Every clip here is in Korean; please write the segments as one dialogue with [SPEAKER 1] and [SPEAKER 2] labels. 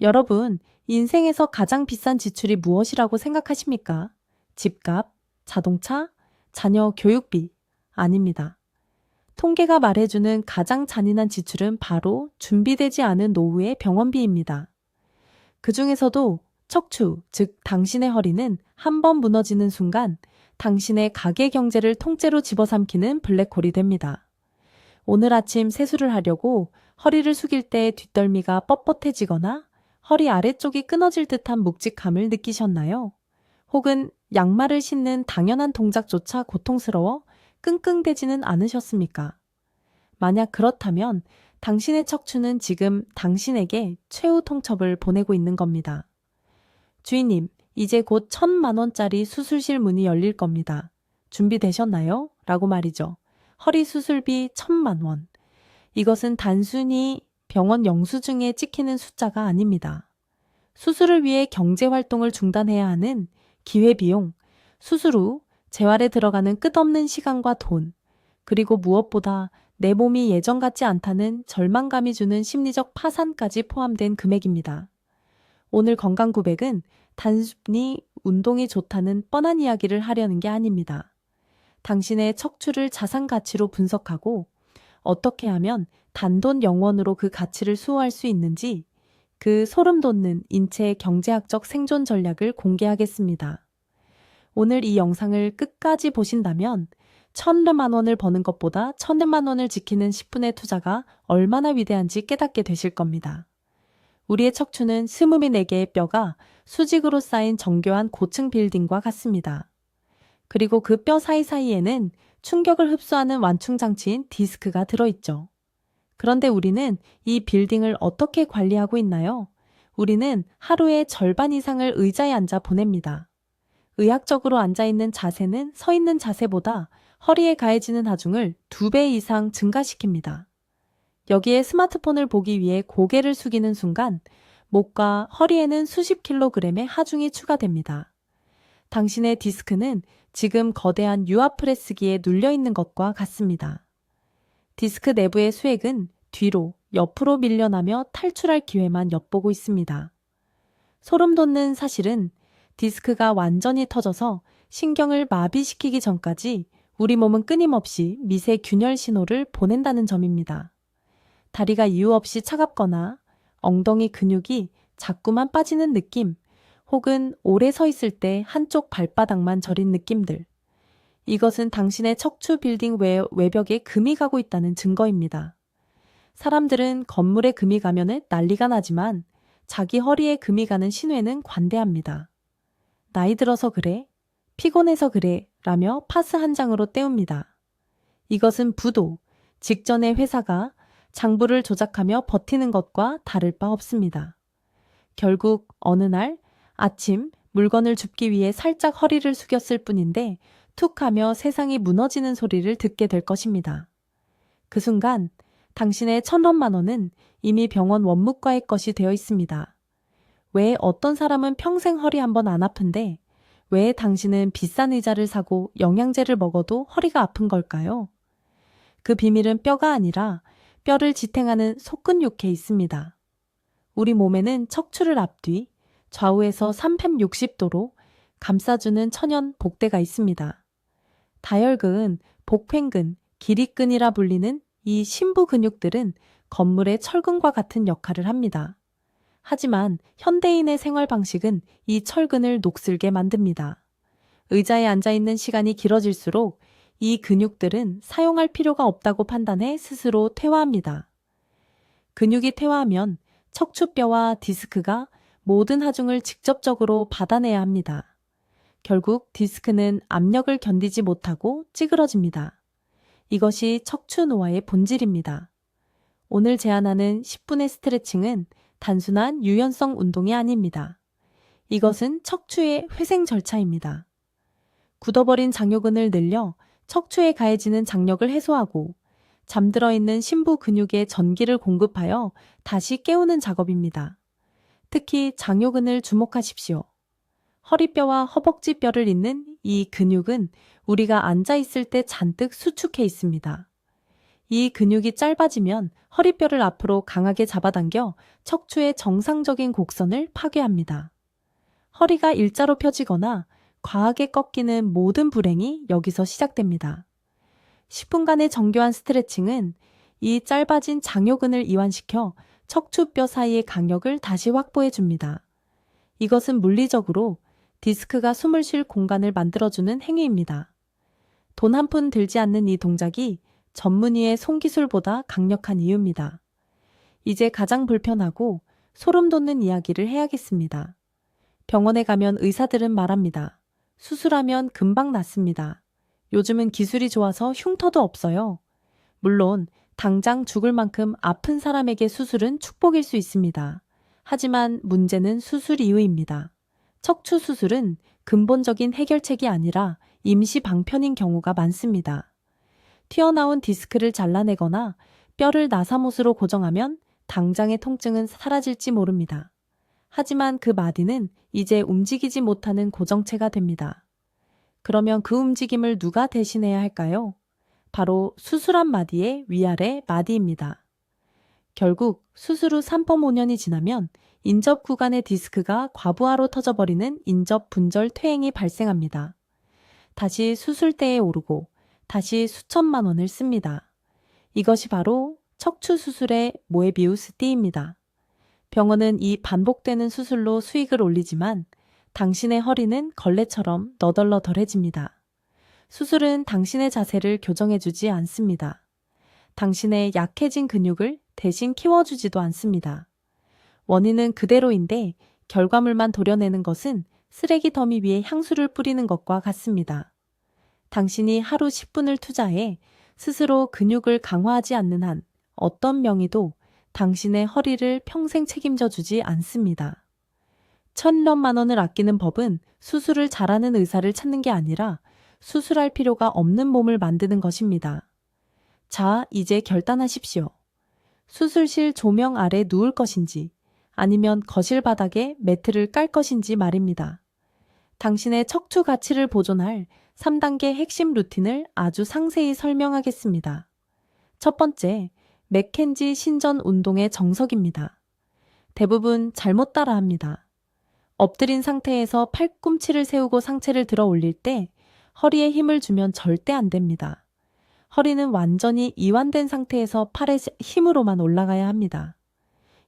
[SPEAKER 1] 여러분, 인생에서 가장 비싼 지출이 무엇이라고 생각하십니까? 집값, 자동차, 자녀 교육비? 아닙니다. 통계가 말해주는 가장 잔인한 지출은 바로 준비되지 않은 노후의 병원비입니다. 그 중에서도 척추, 즉 당신의 허리는 한 번 무너지는 순간 당신의 가계 경제를 통째로 집어삼키는 블랙홀이 됩니다. 오늘 아침 세수를 하려고 허리를 숙일 때 뒷덜미가 뻣뻣해지거나 허리 아래쪽이 끊어질 듯한 묵직함을 느끼셨나요? 혹은 양말을 신는 당연한 동작조차 고통스러워 끙끙대지는 않으셨습니까? 만약 그렇다면 당신의 척추는 지금 당신에게 최후 통첩을 보내고 있는 겁니다. 주인님, 이제 곧 천만 원짜리 수술실 문이 열릴 겁니다. 준비되셨나요? 라고 말이죠. 허리 수술비 천만 원. 이것은 단순히 병원 영수증에 찍히는 숫자가 아닙니다. 수술을 위해 경제 활동을 중단해야 하는 기회비용, 수술 후 재활에 들어가는 끝없는 시간과 돈, 그리고 무엇보다 내 몸이 예전 같지 않다는 절망감이 주는 심리적 파산까지 포함된 금액입니다. 오늘 건강 900은 단순히 운동이 좋다는 뻔한 이야기를 하려는 게 아닙니다. 당신의 척추를 자산 가치로 분석하고 어떻게 하면 단돈 영원으로 그 가치를 수호할 수 있는지 그 소름 돋는 인체의 경제학적 생존 전략을 공개하겠습니다. 오늘 이 영상을 끝까지 보신다면 천만 원을 버는 것보다 천만 원을 지키는 10분의 투자가 얼마나 위대한지 깨닫게 되실 겁니다. 우리의 척추는 24개의 뼈가 수직으로 쌓인 정교한 고층 빌딩과 같습니다. 그리고 그 뼈 사이사이에는 충격을 흡수하는 완충 장치인 디스크가 들어있죠. 그런데 우리는 이 빌딩을 어떻게 관리하고 있나요? 우리는 하루의 절반 이상을 의자에 앉아 보냅니다. 의학적으로 앉아있는 자세는 서 있는 자세보다 허리에 가해지는 하중을 두 배 이상 증가시킵니다. 여기에 스마트폰을 보기 위해 고개를 숙이는 순간 목과 허리에는 수십 킬로그램의 하중이 추가됩니다. 당신의 디스크는 지금 거대한 유압 프레스기에 눌려 있는 것과 같습니다. 디스크 내부의 수액은 뒤로, 옆으로 밀려나며 탈출할 기회만 엿보고 있습니다. 소름 돋는 사실은 디스크가 완전히 터져서 신경을 마비시키기 전까지 우리 몸은 끊임없이 미세 균열 신호를 보낸다는 점입니다. 다리가 이유 없이 차갑거나 엉덩이 근육이 자꾸만 빠지는 느낌, 혹은 오래 서 있을 때 한쪽 발바닥만 저린 느낌들. 이것은 당신의 척추 빌딩 외, 외벽에 금이 가고 있다는 증거입니다. 사람들은 건물에 금이 가면은 난리가 나지만 자기 허리에 금이 가는 신호에는 관대합니다. 나이 들어서 그래? 피곤해서 그래? 라며 파스 한 장으로 때웁니다. 이것은 부도, 직전의 회사가 장부를 조작하며 버티는 것과 다를 바 없습니다. 결국 어느 날 아침 물건을 줍기 위해 살짝 허리를 숙였을 뿐인데 툭 하며 세상이 무너지는 소리를 듣게 될 것입니다. 그 순간 당신의 천원만 원은 이미 병원 원무과의 것이 되어 있습니다. 왜 어떤 사람은 평생 허리 한 번 안 아픈데 왜 당신은 비싼 의자를 사고 영양제를 먹어도 허리가 아픈 걸까요? 그 비밀은 뼈가 아니라 뼈를 지탱하는 속근육에 있습니다. 우리 몸에는 척추를 앞뒤, 좌우에서 360도로 감싸주는 천연 복대가 있습니다. 다혈근, 복횡근, 기립근이라 불리는 이 심부 근육들은 건물의 철근과 같은 역할을 합니다. 하지만 현대인의 생활 방식은 이 철근을 녹슬게 만듭니다. 의자에 앉아 있는 시간이 길어질수록 이 근육들은 사용할 필요가 없다고 판단해 스스로 퇴화합니다. 근육이 퇴화하면 척추뼈와 디스크가 모든 하중을 직접적으로 받아내야 합니다. 결국 디스크는 압력을 견디지 못하고 찌그러집니다. 이것이 척추 노화의 본질입니다. 오늘 제안하는 10분의 스트레칭은 단순한 유연성 운동이 아닙니다. 이것은 척추의 회생 절차입니다. 굳어버린 장요근을 늘려 척추에 가해지는 장력을 해소하고 잠들어 있는 심부 근육에 전기를 공급하여 다시 깨우는 작업입니다. 특히 장요근을 주목하십시오. 허리뼈와 허벅지뼈를 잇는 이 근육은 우리가 앉아 있을 때 잔뜩 수축해 있습니다. 이 근육이 짧아지면 허리뼈를 앞으로 강하게 잡아당겨 척추의 정상적인 곡선을 파괴합니다. 허리가 일자로 펴지거나 과하게 꺾이는 모든 불행이 여기서 시작됩니다. 10분간의 정교한 스트레칭은 이 짧아진 장요근을 이완시켜 척추뼈 사이의 강력을 다시 확보해 줍니다. 이것은 물리적으로 디스크가 숨을 쉴 공간을 만들어주는 행위입니다. 돈 한 푼 들지 않는 이 동작이 전문의의 손기술보다 강력한 이유입니다. 이제 가장 불편하고 소름 돋는 이야기를 해야겠습니다. 병원에 가면 의사들은 말합니다. 수술하면 금방 낫습니다. 요즘은 기술이 좋아서 흉터도 없어요. 물론 당장 죽을 만큼 아픈 사람에게 수술은 축복일 수 있습니다. 하지만 문제는 수술 이후입니다. 척추 수술은 근본적인 해결책이 아니라 임시 방편인 경우가 많습니다. 튀어나온 디스크를 잘라내거나 뼈를 나사못으로 고정하면 당장의 통증은 사라질지 모릅니다. 하지만 그 마디는 이제 움직이지 못하는 고정체가 됩니다. 그러면 그 움직임을 누가 대신해야 할까요? 바로 수술한 마디의 위아래 마디입니다. 결국 수술 후 3펌 5년이 지나면 인접 구간의 디스크가 과부하로 터져버리는 인접 분절 퇴행이 발생합니다. 다시 수술대에 오르고 다시 수천만 원을 씁니다. 이것이 바로 척추 수술의 모에비우스 띠입니다. 병원은 이 반복되는 수술로 수익을 올리지만 당신의 허리는 걸레처럼 너덜너덜해집니다. 수술은 당신의 자세를 교정해주지 않습니다. 당신의 약해진 근육을 대신 키워주지도 않습니다. 원인은 그대로인데 결과물만 도려내는 것은 쓰레기 더미 위에 향수를 뿌리는 것과 같습니다. 당신이 하루 10분을 투자해 스스로 근육을 강화하지 않는 한 어떤 명의도 당신의 허리를 평생 책임져 주지 않습니다. 천몇만 원을 아끼는 법은 수술을 잘하는 의사를 찾는 게 아니라 수술할 필요가 없는 몸을 만드는 것입니다. 자, 이제 결단하십시오. 수술실 조명 아래 누울 것인지 아니면 거실 바닥에 매트를 깔 것인지 말입니다. 당신의 척추 가치를 보존할 3단계 핵심 루틴을 아주 상세히 설명하겠습니다. 첫 번째, 맥켄지 신전 운동의 정석입니다. 대부분 잘못 따라 합니다. 엎드린 상태에서 팔꿈치를 세우고 상체를 들어 올릴 때 허리에 힘을 주면 절대 안 됩니다. 허리는 완전히 이완된 상태에서 팔의 힘으로만 올라가야 합니다.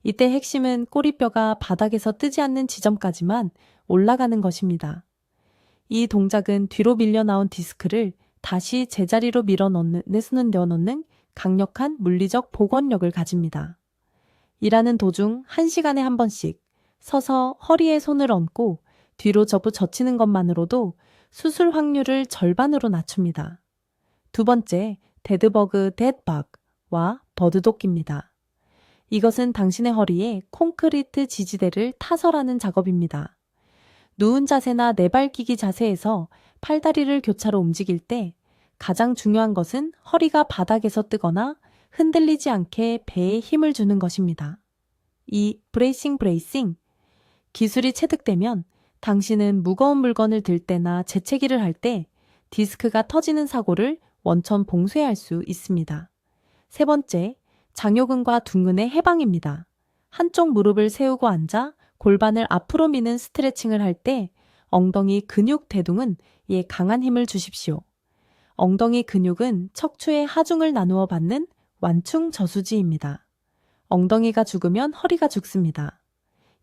[SPEAKER 1] 이때 핵심은 꼬리뼈가 바닥에서 뜨지 않는 지점까지만 올라가는 것입니다. 이 동작은 뒤로 밀려 나온 디스크를 다시 제자리로 밀어 넣는, 내수는 되어 넣는 강력한 물리적 복원력을 가집니다. 일하는 도중 1시간에 한 번씩 서서 허리에 손을 얹고 뒤로 접어 젖히는 것만으로도 수술 확률을 절반으로 낮춥니다. 두 번째, 데드버그 데드박과 버드도끼입니다. 이것은 당신의 허리에 콘크리트 지지대를 타설하는 작업입니다. 누운 자세나 내발기기 자세에서 팔다리를 교차로 움직일 때 가장 중요한 것은 허리가 바닥에서 뜨거나 흔들리지 않게 배에 힘을 주는 것입니다. 이 브레이싱 브레이싱 기술이 체득되면 당신은 무거운 물건을 들 때나 재채기를 할 때 디스크가 터지는 사고를 원천 봉쇄할 수 있습니다. 세 번째, 장요근과 둔근의 해방입니다. 한쪽 무릎을 세우고 앉아 골반을 앞으로 미는 스트레칭을 할 때 엉덩이 근육 대둥은 이에 강한 힘을 주십시오. 엉덩이 근육은 척추의 하중을 나누어 받는 완충 저수지입니다. 엉덩이가 죽으면 허리가 죽습니다.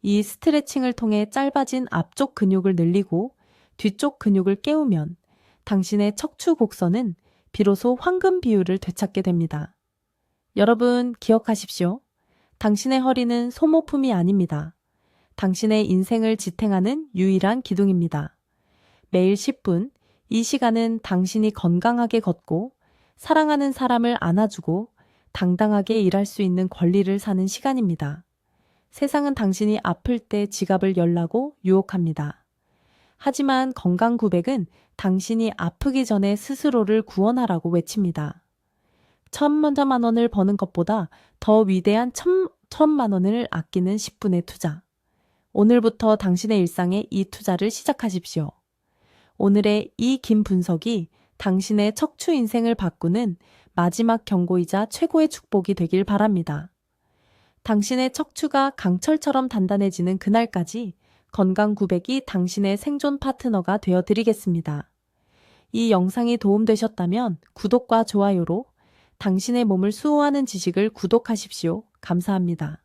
[SPEAKER 1] 이 스트레칭을 통해 짧아진 앞쪽 근육을 늘리고 뒤쪽 근육을 깨우면 당신의 척추 곡선은 비로소 황금 비율을 되찾게 됩니다. 여러분 기억하십시오. 당신의 허리는 소모품이 아닙니다. 당신의 인생을 지탱하는 유일한 기둥입니다. 매일 10분, 이 시간은 당신이 건강하게 걷고 사랑하는 사람을 안아주고 당당하게 일할 수 있는 권리를 사는 시간입니다. 세상은 당신이 아플 때 지갑을 열라고 유혹합니다. 하지만 건강 900은 당신이 아프기 전에 스스로를 구원하라고 외칩니다. 천만 원을 버는 것보다 더 위대한 천, 천만 원을 아끼는 10분의 투자. 오늘부터 당신의 일상에 이 투자를 시작하십시오. 오늘의 이 긴 분석이 당신의 척추 인생을 바꾸는 마지막 경고이자 최고의 축복이 되길 바랍니다. 당신의 척추가 강철처럼 단단해지는 그날까지 건강 900이 당신의 생존 파트너가 되어 드리겠습니다. 이 영상이 도움되셨다면 구독과 좋아요로 당신의 몸을 수호하는 지식을 구독하십시오. 감사합니다.